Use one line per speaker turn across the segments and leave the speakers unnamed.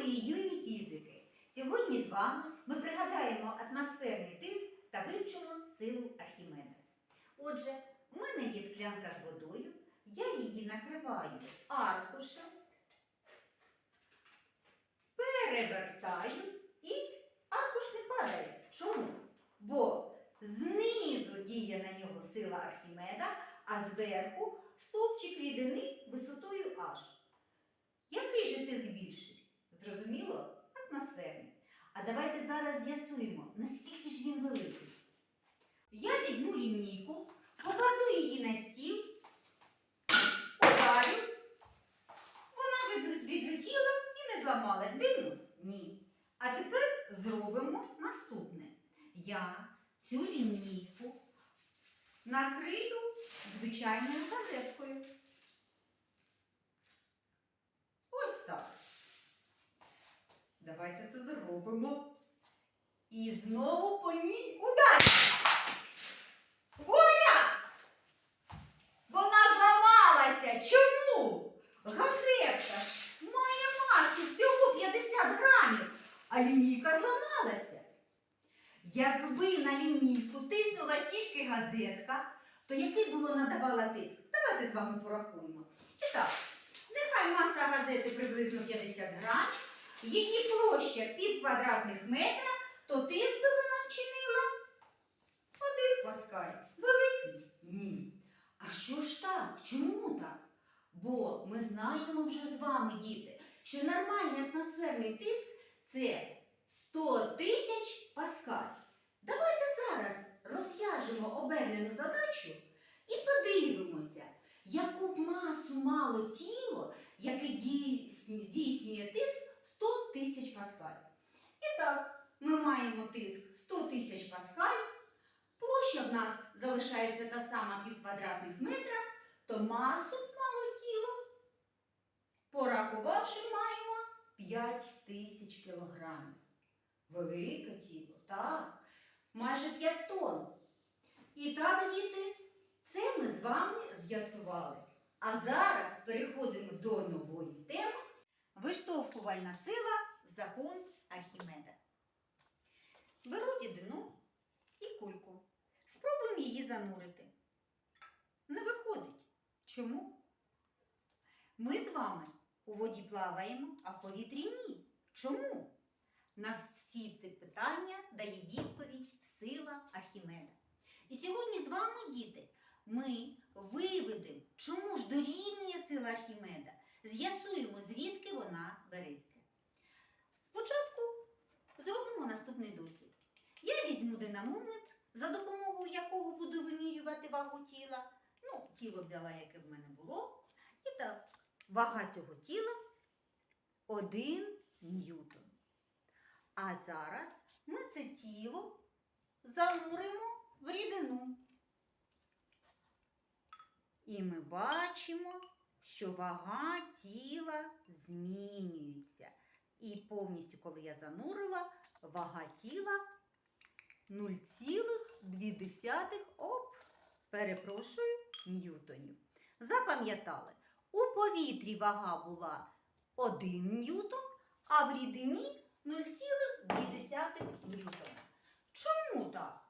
мої юні фізики! Сьогодні з вами ми пригадаємо атмосферний тиск та вивчимо силу Архімеда. Отже, в мене є склянка з водою, я її накриваю аркушем, перевертаю і аркуш не падає. Чому? Бо знизу діє на нього сила Архімеда, а зверху стовпчик рідини висотою H. Який же тиск більший? Зрозуміло? Атмосферний. А давайте зараз з'ясуємо, наскільки ж він великий. Я візьму лінійку, покладу її на стіл, ударю. Вона відлетіла і не зламалась. Дивно? Ні. А тепер зробимо наступне. Я цю лінійку накрию звичайною газеткою. Ось так. Давайте це зробимо. І знову по ній удар. Вуаля! Вона зламалася. Чому? Газетка має масу всього 50 грамів, а лінійка зламалася. Якби на лінійку тиснула тільки газетка, то який би вона давала тиск? Давайте з вами порахуємо. І так, нехай маса газети приблизно 50 грамів, її площа пів квадратних метра, то тиск би вона вчинила один паскаль. Великий? Ні. А що ж так? Чому так? Бо ми знаємо вже з вами, діти, що нормальний атмосферний тиск це 100 тисяч паскаль. Давайте зараз розв'яжемо обернену задачу і подивимося, яку б масу мало тіло, яке дійснює, здійснює тиск 100 тисяч паскаль. І так, ми маємо тиск 100 тисяч паскаль, площа в нас залишається та сама пів квадратних метра, то масу мало тіло, порахувавши, маємо 5 тисяч кілограмів. Велике тіло, так, майже 5 тонн. І так, діти, це ми з вами з'ясували. А зараз переходимо до нової теми виштовхувальна сила закон Архімеда. Беру рідину і кульку. Спробуємо її занурити. Не виходить. Чому? Ми з вами у воді плаваємо, а в повітрі ні. Чому? На всі ці питання дає відповідь сила Архімеда. І сьогодні з вами, діти, ми виведемо, чому ж дорівнює сила Архімеда, з'ясуємо, звідки вона береться. Спочатку зробимо наступний дослід. Я візьму динамометр, за допомогою якого буду вимірювати вагу тіла. Ну, тіло взяла, яке в мене було. І так, вага цього тіла 1 ньютон. А зараз ми це тіло зануримо в рідину. І ми бачимо, що вага тіла змінюється. І повністю, коли я занурила, вага тіла 0,2 оп, перепрошую, ньютонів. Запам'ятали, у повітрі вага була 1 ньютон, а в рідині 0,2 ньютона. Чому так?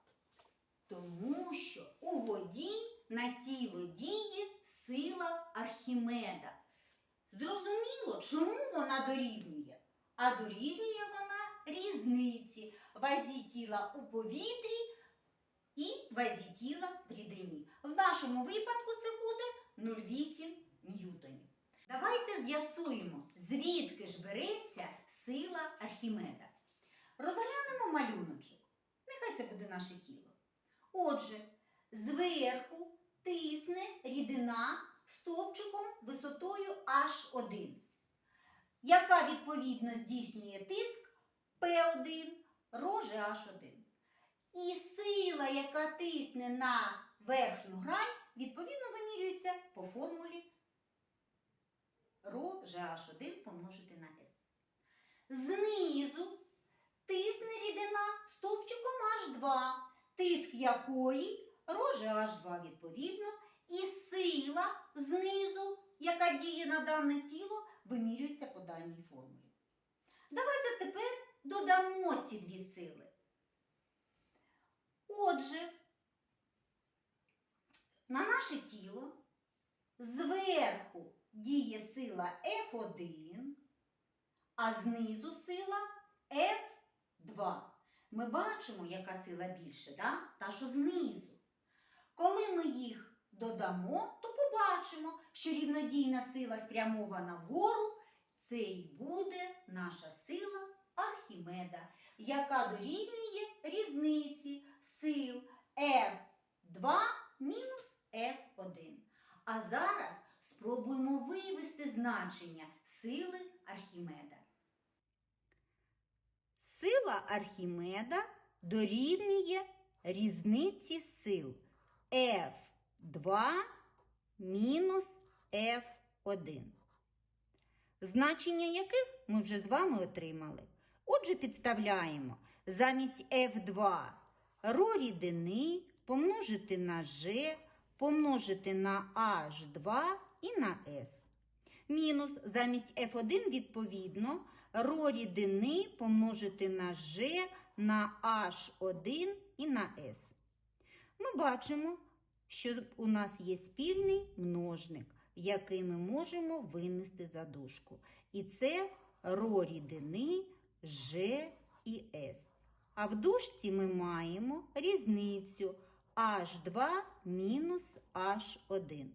Тому що у воді на тіло діє сила Архімеда. Зрозуміло, чому вона дорівнює? А дорівнює вона різниці вазі тіла у повітрі і вазі тіла в рідині. В нашому випадку це буде 0,8 ньютонів. Давайте з'ясуємо, звідки ж береться сила Архімеда. Розглянемо малюночок. Нехай це буде наше тіло. Отже, зверху тисне рідина стовпчиком висотою H1, яка відповідно здійснює тиск P1 роже H1. І сила, яка тисне на верхню грань, відповідно вимірюється по формулі ρ GH1 помножити на S. Знизу тисне рідина стовпчиком H2, тиск якої роже H2 відповідно, і сила знизу, яка діє на дане тіло, вимірюється по даній формулі. Давайте тепер додамо ці дві сили. Отже, на наше тіло зверху діє сила F1, а знизу сила F2. Ми бачимо, яка сила більше, да? та що знизу. Коли ми їх додамо, то побачимо, що рівнодійна сила спрямована вгору, це і буде наша сила Архімеда, яка дорівнює різниці сил F2 мінус F1. А зараз спробуємо вивести значення сили Архімеда. Сила Архімеда дорівнює різниці сил F2 мінус F1. Значення яких ми вже з вами отримали. Отже, підставляємо замість F2 ро рідини помножити на G, помножити на H2 і на S. Мінус замість F1 відповідно ро рідини помножити на G, на H1 і на S. Ми бачимо, що у нас є спільний множник, який ми можемо винести за дужку. І це ро рідини G і S. А в дужці ми маємо різницю H2 мінус H1.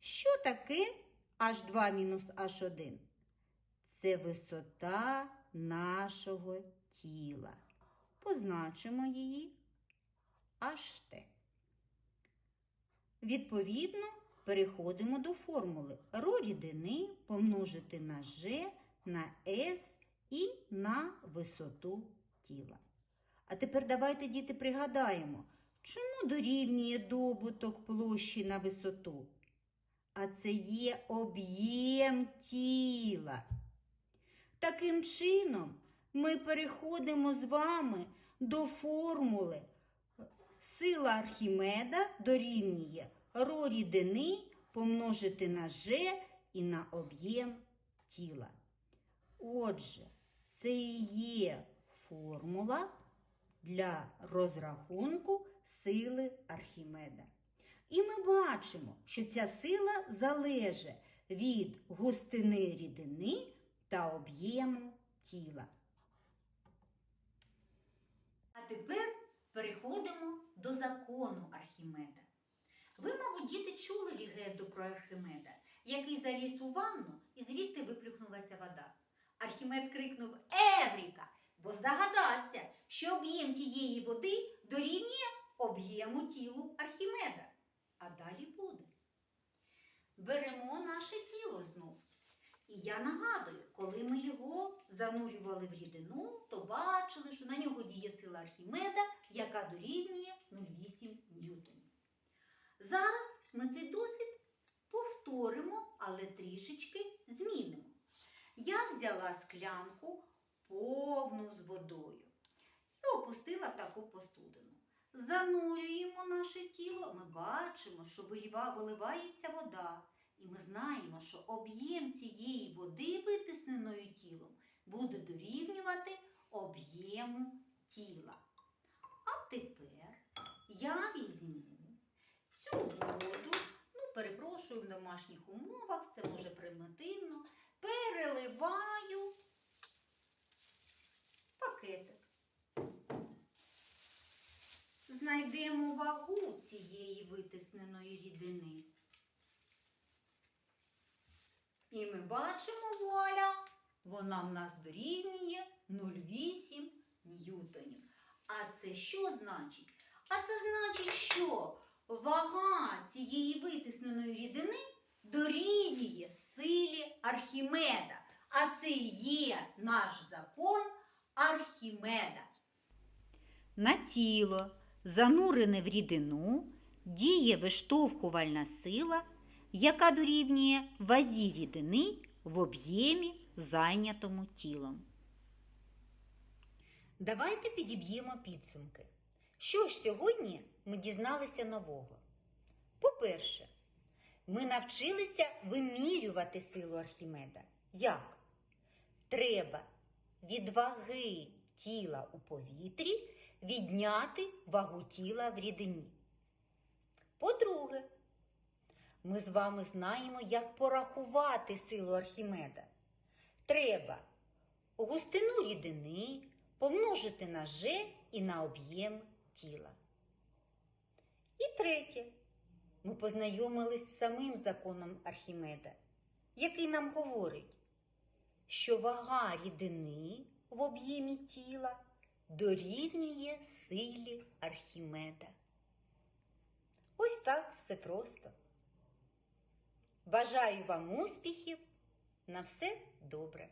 Що таке H2 мінус H1? Це висота нашого тіла. Позначимо її HT. Відповідно, переходимо до формули ро рідини помножити на G, на S і на висоту тіла. А тепер давайте, діти, пригадаємо, чому дорівнює добуток площі на висоту? А це є об'єм тіла. Таким чином, ми переходимо з вами до формули сила Архімеда дорівнює ро рідини помножити на G і на об'єм тіла. Отже, це і є формула для розрахунку сили Архімеда. І ми бачимо, що ця сила залежить від густини рідини та об'єму тіла. А тепер переходимо до закону Архімеда. Ви, мабуть, діти чули легенду про Архімеда, який заліз у ванну і звідти виплюхнулася вода. Архімед крикнув Евріка, бо здогадався, що об'єм тієї води дорівнює об'єму тілу Архімеда. А далі буде. Беремо наше тіло знов. І я нагадую, коли ми його занурювали в рідину, то бачили, що на нього діє сила Архімеда, яка дорівнює 0,8 ньютонів. Зараз ми цей дослід повторимо, але трішечки змінимо. Я взяла склянку повну з водою і опустила в таку посудину. Занурюємо наше тіло, ми бачимо, що виливається вода. І ми знаємо, що об'єм цієї води, витисненої тілом, буде дорівнювати об'єму тіла. А тепер я візьму цю воду, ну, перепрошую, в домашніх умовах, це може примітивно, переливаю пакетик. Знайдемо вагу цієї витисненої рідини. І ми бачимо, вуаля, вона в нас дорівнює 0,8 ньютонів. А це що значить? А це значить, що вага цієї витисненої рідини дорівнює силі Архімеда. А це є наш закон Архімеда. На тіло, занурене в рідину, діє виштовхувальна сила, яка дорівнює вазі рідини в об'ємі, зайнятому тілом. Давайте підіб'ємо підсумки. Що ж сьогодні ми дізналися нового? По-перше, ми навчилися вимірювати силу Архімеда. Як? треба від ваги тіла у повітрі відняти вагу тіла в рідині. По-друге, ми з вами знаємо, як порахувати силу Архімеда. Треба густину рідини помножити на G і на об'єм тіла. І третє, ми познайомились з самим законом Архімеда, який нам говорить, що вага рідини в об'ємі тіла дорівнює силі Архімеда. Ось так все просто. Бажаю вам успіхів! На все добре!